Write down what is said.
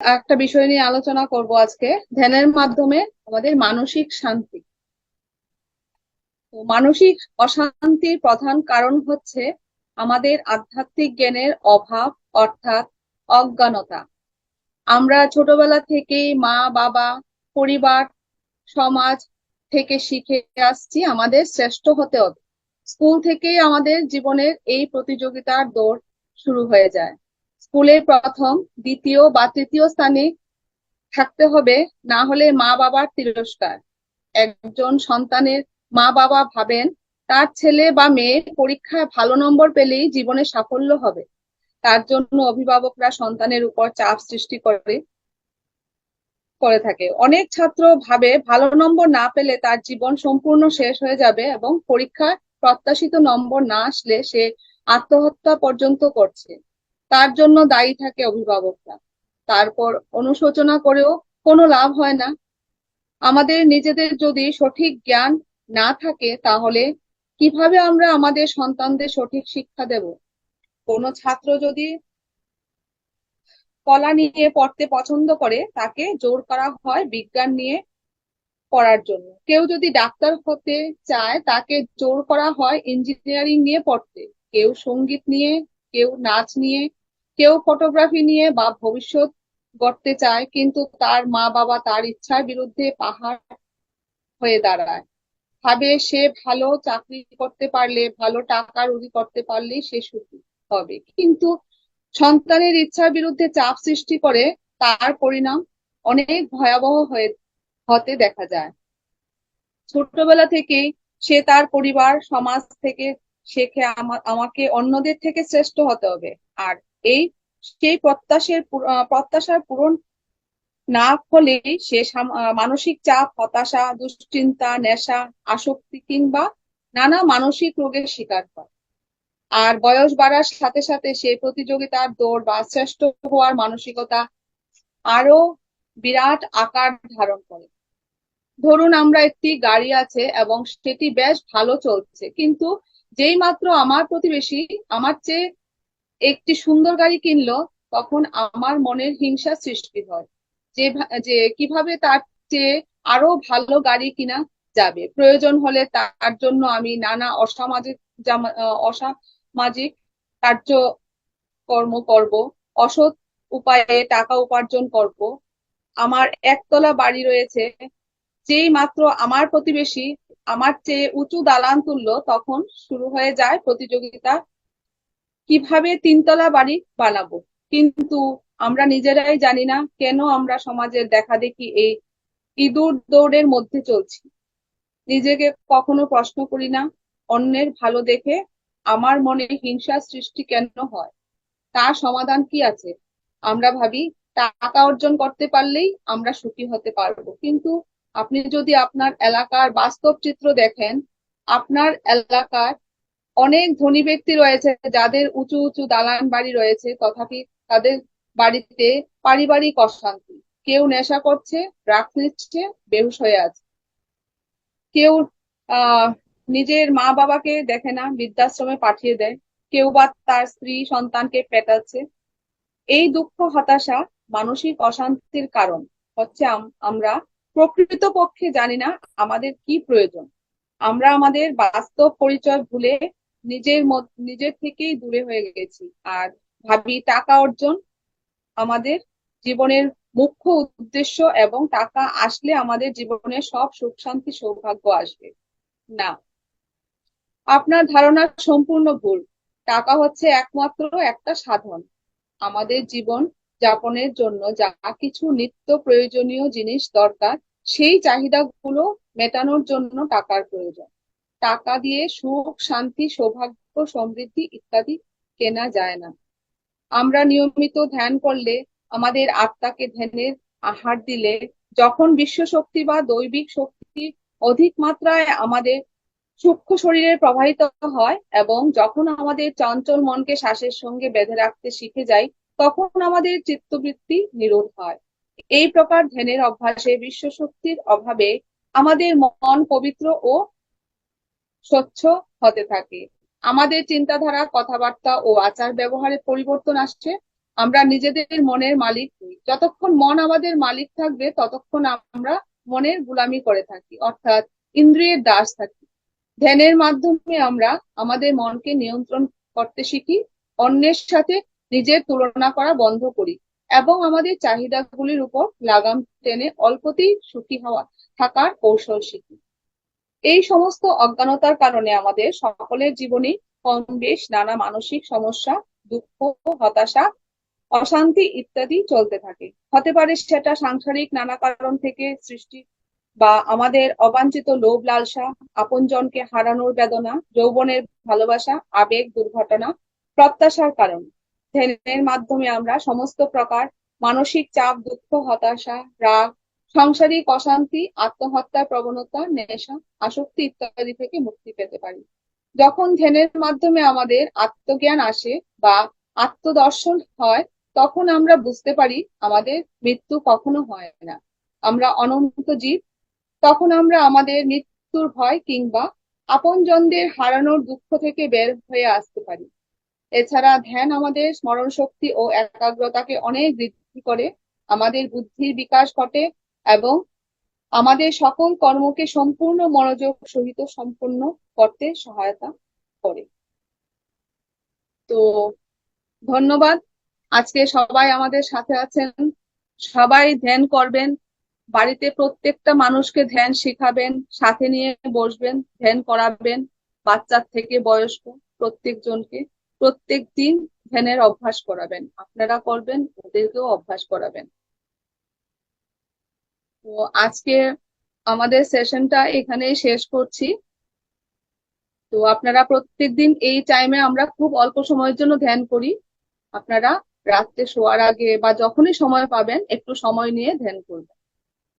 একটা বিষয় নিয়ে আলোচনা করব আজকে। ধ্যানের মাধ্যমে আমাদের মানসিক শান্তি। মানসিক অশান্তির প্রধান কারণ হচ্ছে আমাদের আধ্যাত্মিক জ্ঞানের অভাব, অর্থাৎ অজ্ঞানতা। আমরা ছোটবেলা থেকেই মা, বাবা, পরিবার, সমাজ থেকে শিখে আসছি আমাদের শ্রেষ্ঠ হতে হবে। স্কুল থেকেই আমাদের জীবনের এই প্রতিযোগিতার দৌড় শুরু হয়ে যায়। স্কুলে প্রথম, দ্বিতীয় বা তৃতীয় স্থানে থাকতে হবে, না হলে মা বাবার তিরস্কার। একজন সন্তানের মা বাবা ভাবেন, তার ছেলে বা মেয়ে পরীক্ষায় ভালো নম্বর পেলেই জীবনে সাফল্য হবে। তার জন্য অভিভাবকরা সন্তানের উপর চাপ সৃষ্টি করে করে থাকে। অনেক ছাত্র ভাবে ভালো নম্বর না পেলে তার জীবন সম্পূর্ণ শেষ হয়ে যাবে এবং পরীক্ষায় প্রত্যাশিত নম্বর না আসলে সে আত্মহত্যা পর্যন্ত করছে। তার জন্য দায়ী থাকে অভিভাবকরা। তারপর অনুশোচনা করেও কোনো লাভ হয় না। আমাদের নিজেদের যদি সঠিক জ্ঞান না থাকে, তাহলে কীভাবে আমরা আমাদের সন্তানদের সঠিক শিক্ষা দেব? কোনো ছাত্র যদি কলা নিয়ে পড়তে পছন্দ করে, তাকে জোর করা হয় বিজ্ঞান নিয়ে পড়ার জন্য। কেউ যদি ডাক্তার হতে চায়, তাকে জোর করা হয় ইঞ্জিনিয়ারিং নিয়ে পড়তে। কেউ সংগীত নিয়ে, কেউ নাচ নিয়ে কেউ ফটোগ্রাফি নিয়ে বা ভবিষ্যৎ গড়তে চায়, কিন্তু তার মা বাবা তার ইচ্ছার বিরুদ্ধে পাহাড় হয়ে দাঁড়ায়। ভাবে সে ভালো চাকরি করতে পারলে, ভালো টাকা রুজি করতে পারলেই সে সুখী হবে। কিন্তু সন্তানের ইচ্ছার বিরুদ্ধে চাপ সৃষ্টি করে তার পরিণাম অনেক ভয়াবহ হয়ে, হতে দেখা যায়। ছোটবেলা থেকেই সে তার পরিবার, সমাজ থেকে শেখে আমাকে অন্যদের থেকে শ্রেষ্ঠ হতে হবে। আর এই সেই প্রত্যাশের প্রত্যাশার পূরণ না হলে সে মানসিক চাপ, হতাশা, দুশ্চিন্তা, নেশা, আসক্তি কিংবা নানা মানসিক রোগের শিকার হয়। আর বয়স বাড়ার সাথে সাথে সে প্রতিযোগিতার দৌড় বা শ্রেষ্ঠ হওয়ার মানসিকতা আরও বিরাট আকার ধারণ করে। ধরুন আমরা একটি গাড়ি আছে এবং সেটি বেশ ভালো চলছে, কিন্তু যেই মাত্র আমার প্রতিবেশী আমার চেয়ে একটি সুন্দর গাড়ি কিনলো, তখন আমার মনের হিংসা সৃষ্টি হয়। যে যে কীভাবে তার চেয়ে আরও ভালো গাড়ি কিনা যাবে। প্রয়োজন হলে তার জন্য আমি নানা অসামাজিক অসামাজিক কার্য কর্ম করব, অসৎ উপায়ে টাকা উপার্জন করব। আমার একতলা বাড়ি রয়েছে, যেই মাত্র আমার প্রতিবেশী আমার চেয়ে উঁচু দালান তুললো, তখন শুরু হয়ে যায় প্রতিযোগিতা কীভাবে তিনতলা বাড়ি বানাবো? কিন্তু আমরা নিজেরাই জানি না কেন আমরা সমাজের দেখা দেখি এই ইঁদুর দৌড়ের মধ্যে চলছি। নিজেকে কখনো প্রশ্ন করি না, অন্যের ভালো দেখে আমার মনে হিংসা সৃষ্টি কেন হয়? তার সমাধান কি আছে? আমরা ভাবি, টাকা অর্জন করতে পারলেই আমরা সুখী হতে পারব। কিন্তু আপনি যদি আপনার এলাকার বাস্তব চিত্র দেখেন, আপনার এলাকার অনেক ধনী ব্যক্তি রয়েছে যাদের উঁচু উঁচু দালান বাড়ি রয়েছে, তথাপি তাদের বাড়িতে পারিবারিক অশান্তি। কেউ নেশা করছে ড্রাগস নিচ্ছে, বেহুশ হয়ে আছে। কেউ নিজের মা বাবাকে দেখে না, বৃদ্ধাশ্রমে পাঠিয়ে দেয়। কেউ বা তার স্ত্রী, সন্তানকে পেটাচ্ছে। এই দুঃখ, হতাশা, মানসিক অশান্তির কারণ হচ্ছে আমরা প্রকৃত পক্ষে জানি না আমাদের কি প্রয়োজন। আমরা আমাদের বাস্তব পরিচয় ভুলে নিজের নিজের থেকেই দূরে হয়ে গেছি। আর ভাবি, টাকা অর্জন আমাদের জীবনের মুখ্য উদ্দেশ্য এবং টাকা আসলে আমাদের জীবনে সব সুখ শান্তি সৌভাগ্য আসবে। না। আপনার ধারণা সম্পূর্ণ ভুল। টাকা হচ্ছে একমাত্র একটা সাধন। আমাদের জীবন যাপনের জন্য যা কিছু নিত্য প্রয়োজনীয় জিনিস দরকার, সেই চাহিদাগুলো মেটানোর জন্য টাকার প্রয়োজন। টাকা দিয়ে সুখ, শান্তি, সৌভাগ্য, সমৃদ্ধি ইত্যাদি কেনা যায় না। আমরা নিয়মিত ধ্যান করলে আমাদের আত্মাকে ধ্যানের আহার দিলে যখন বিশ্ব শক্তি বা দৈবিক শক্তি অধিক মাত্রায় আমাদের সূক্ষ্ম শরীরে প্রবাহিত হয় এবং যখন আমাদের চঞ্চল মনকে শ্বাসের সঙ্গে বেঁধে রাখতে শিখে যাই, তখন আমাদের চিত্তবৃত্তি নিরোধ হয়। এই প্রকার ধ্যানের অভ্যাসে বিশ্ব শক্তির অভাবে আমাদের মন পবিত্র ও স্বচ্ছ হতে থাকে। আমাদের চিন্তাধারা, কথাবার্তা ও আচার ব্যবহারে পরিবর্তন আসছে। আমরা নিজেদের মনের মালিক হই। যতক্ষণ মন আমাদের মালিক থাকবে, ততক্ষণ আমরা মনের গুলামি করে থাকি। অর্থাৎ ইন্দ্রিয়ের দাস থাকি। ধ্যানের মাধ্যমে আমরা আমাদের মনকে নিয়ন্ত্রণ করতে শিখি, অন্যের সাথে নিজের তুলনা করা বন্ধ করি এবং আমাদের চাহিদাগুলির উপর লাগাম টেনে অল্পতেই সুখী হওয়া, থাকার কৌশল শিখি। এই সমস্ত অজ্ঞানতার কারণে আমাদের সকলের জীবনে কম বেশ নানা মানসিক সমস্যা, দুঃখ, হতাশা, অশান্তি ইত্যাদি চলতে থাকে। হতে পারে সেটা সাংসারিক নানা কারণ থেকে সৃষ্টি বা আমাদের অবাঞ্ছিত লোভ, লালসা, আপনজনকে হারানোর বেদনা, যৌবনের ভালোবাসা, আবেগ, দুর্ঘটনা, প্রত্যাশার কারণ। ধ্যানের মাধ্যমে আমরা সমস্ত প্রকার মানসিক চাপ, দুঃখ, হতাশা, রাগ সাংসারিক অশান্তি, আত্মহত্যার প্রবণতা, নেশা, আসক্তি ইত্যাদি থেকে মুক্তি পেতে পারি। যখন ধ্যানের মাধ্যমে আমাদের আত্মজ্ঞান আসে বা আত্মদর্শন হয়, তখন আমরা বুঝতে পারি আমাদের মৃত্যু কখনো হয় না। আমরা অনন্ত জীব, তখন আমরা আমাদের মৃত্যুর ভয় কিংবা আপনজনদের হারানোর দুঃখ থেকে বের হয়ে আসতে পারি। এছাড়া ধ্যান আমাদের স্মরণ শক্তি ও একাগ্রতাকে অনেক বৃদ্ধি করে, আমাদের বুদ্ধির বিকাশ ঘটে এবং আমাদের সকল কর্মকে সম্পূর্ণ মনোযোগ সহিত সম্পূর্ণ করতে সহায়তা করে। তো ধন্যবাদ। আজকে সবাই আমাদের সাথে আছেন। সবাই ধ্যান করবেন। বাড়িতে প্রত্যেকটা মানুষকে ধ্যান শিখাবেন, সাথে নিয়ে বসবেন, ধ্যান করাবেন, বাচ্চার থেকে বয়স্ক প্রত্যেকজনকে। প্রত্যেক দিন ধ্যানের অভ্যাস করাবেন। আপনারা করবেন, ওদেরকেও অভ্যাস করাবেন। তো আজকে আমাদের সেশনটা এখানেই শেষ করছি। তো আপনারা প্রত্যেক দিন এই টাইমে আমরা খুব অল্প সময়ের জন্য ধ্যান করি। আপনারা রাত্রে শোয়ার আগে বা যখনই সময় পাবেন, একটু সময় নিয়ে ধ্যান করবেন।